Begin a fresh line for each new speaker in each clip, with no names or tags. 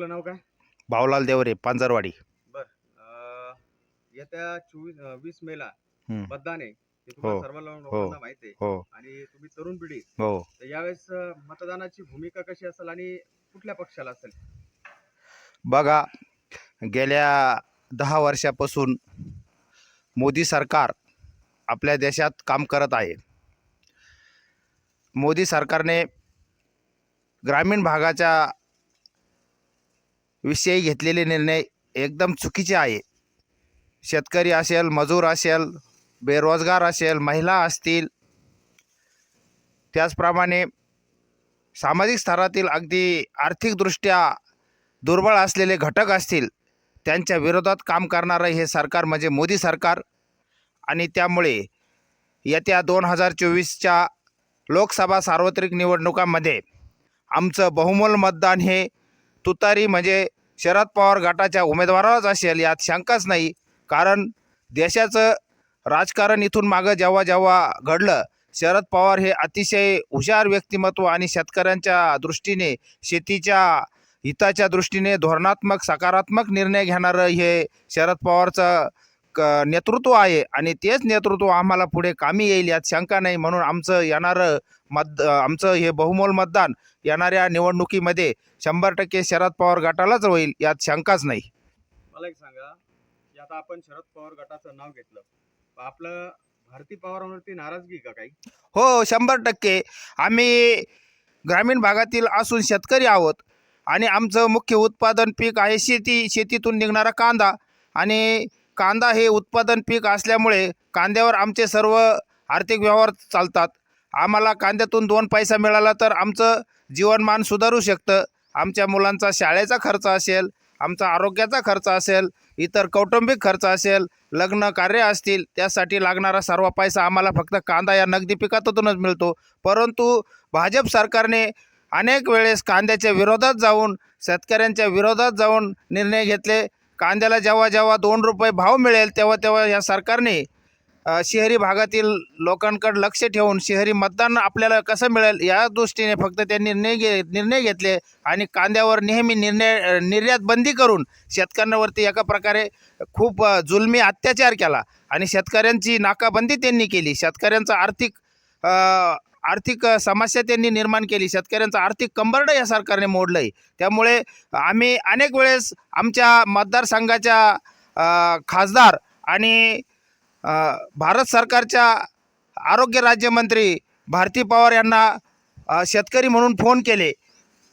आपलं नाव काय?
भावलाल देवरे पांजरवाडी.
बर अं, येत्या चोवीस अं, वीस मेला
हम्म.
मतदान आहे. हे तुम्हाला
हो,
सर्व लो- लोकांना माहिती आहे.
हो.
आणि तुम्ही तरुण पिढी.
हो.
तर यावेळेस अं, मतदानाची भूमिका कशी असेल आणि कुठल्या पक्षाला असेल?
बघा गेल्या दहा वर्षापासून मोदी सरकार आपल्या देशात काम करत आहे. मोदी सरकारने ग्रामीण भागाच्या विषयी घेतलेले निर्णय एकदम चुकीचे आहे. शेतकरी असेल मजूर असेल बेरोजगार असेल महिला असतील त्याचप्रमाणे सामाजिक स्तरातील अगदी आर्थिकदृष्ट्या दुर्बळ असलेले घटक असतील त्यांच्या विरोधात काम करणारं हे सरकार म्हणजे मोदी सरकार. आणि त्यामुळे येत्या दोन हजार चोवीसच्या लोकसभा सार्वत्रिक निवडणुकांमध्ये आमचं बहुमोल मतदान हे तुतारी म्हणजे शरद पवार गटाच्या उमेदवारालाच असेल यात शंकाच नाही. कारण देशाचं राजकारण इथून मागं जेव्हा जेव्हा घडलं शरद पवार हे अतिशय हुशार व्यक्तिमत्व आणि शेतकऱ्यांच्या दृष्टीने शेतीच्या हिताच्या दृष्टीने धोरणात्मक सकारात्मक निर्णय घेणारं हे शरद पवारचं क नेतृत्व आहे आणि तेच नेतृत्व आम्हाला पुढे कामी येईल यात शंका नाही म्हणून आमचं येणारं मत आमचं हे बहुमोल मतदान येणाऱ्या निवडणुकीमध्ये शंभर टक्के शरद पवार गटालाच होईल यात शंकाच नाही.
मला एक सांगा की आता आपण शरद पवार गटाचं नाव घेतलं. आपलं भारती पवारांवरती नाराजगी का काही?
हो शंभर टक्के. आम्ही ग्रामीण भागातील असून शेतकरी आहोत आणि आमचं मुख्य उत्पादन पीक आहे शेती शेतीतून निघणारा कांदा आणि कांदा हे उत्पादन पीक असल्यामुळे कांद्यावर आमचे सर्व आर्थिक व्यवहार चालतात. आम्हाला कांद्यातून दोन पैसा मिळाला तर आमचं जीवनमान सुधारू शकतं. आमच्या मुलांचा शाळेचा खर्च असेल आमचा आरोग्याचा खर्च असेल इतर कौटुंबिक खर्च असेल लग्न कार्य असतील त्यासाठी लागणारा सर्व पैसा आम्हाला फक्त कांदा या नगदी पिकातूनच मिळतो. परंतु भाजप सरकारने अनेक वेळेस कांद्याच्या विरोधात जाऊन शेतकऱ्यांच्या विरोधात जाऊन निर्णय घेतले. कांद्याला जेव्हा जेव्हा दोन रुपये भाव मिळेल तेव्हा तेव्हा या सरकारने शहरी भागातील लोकांकडे लक्ष ठेवून शहरी मतदान आपल्याला कसं मिळेल या दृष्टीने फक्त त्यांनी निर्णय घे निर्णय घेतले आणि कांद्यावर नेहमी निर्णय निर्यात बंदी करून शेतकऱ्यांवरती एका प्रकारे खूप जुलमी अत्याचार केला आणि शेतकऱ्यांची नाकाबंदी त्यांनी केली. शेतकऱ्यांचा आर्थिक आर्थिक समस्या त्यांनी निर्माण केली. शेतकऱ्यांचं आर्थिक कंबरडं या सरकारने मोडलं आहे त्यामुळे आम्ही अनेक वेळेस आमच्या मतदारसंघाच्या खासदार आणि भारत सरकारच्या आरोग्य राज्यमंत्री भारती पवार यांना शेतकरी म्हणून फोन केले.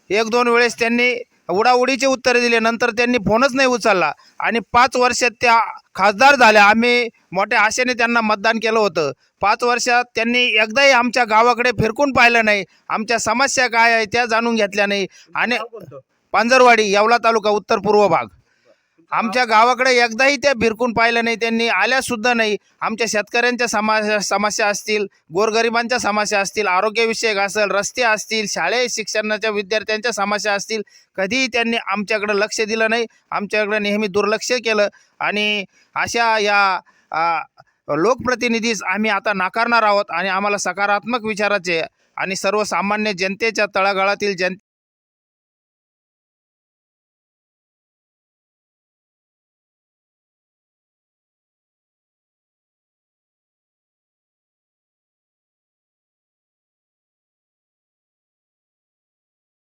एक दोन वेळेस त्यांनी उडाउडीचे उत्तरे दिले. नंतर त्यांनी फोनच नाही उचलला. आणि पाच वर्षात त्या खासदार झाल्या आम्ही मोठ्या आशेने त्यांना मतदान केलं होतं. पाच वर्षात त्यांनी एकदाही आमच्या गावाकडे फिरकून पाहिलं नाही. आमच्या समस्या काय आहे त्या जाणून घेतल्या नाही. आणि? पांजरवाडी येवला तालुका उत्तर पूर्व भाग. आमच्या गावाकडे एकदाही त्या भिरकून पाहिलं नाही त्यांनी आल्या सुद्धा नाही. आमच्या शेतकऱ्यांच्या समस्या समस्या असतील गोरगरिबांच्या समस्या असतील आरोग्यविषयक असेल रस्ते असतील शालेय शिक्षणाच्या विद्यार्थ्यांच्या समस्या असतील कधीही त्यांनी आमच्याकडे लक्ष दिलं नाही. आमच्याकडे नेहमी दुर्लक्ष केलं आणि अशा या लोकप्रतिनिधीस आम्ही आता नाकारणार आहोत आणि आम्हाला सकारात्मक विचाराचे आणि सर्वसामान्य जनतेच्या तळागाळातील जन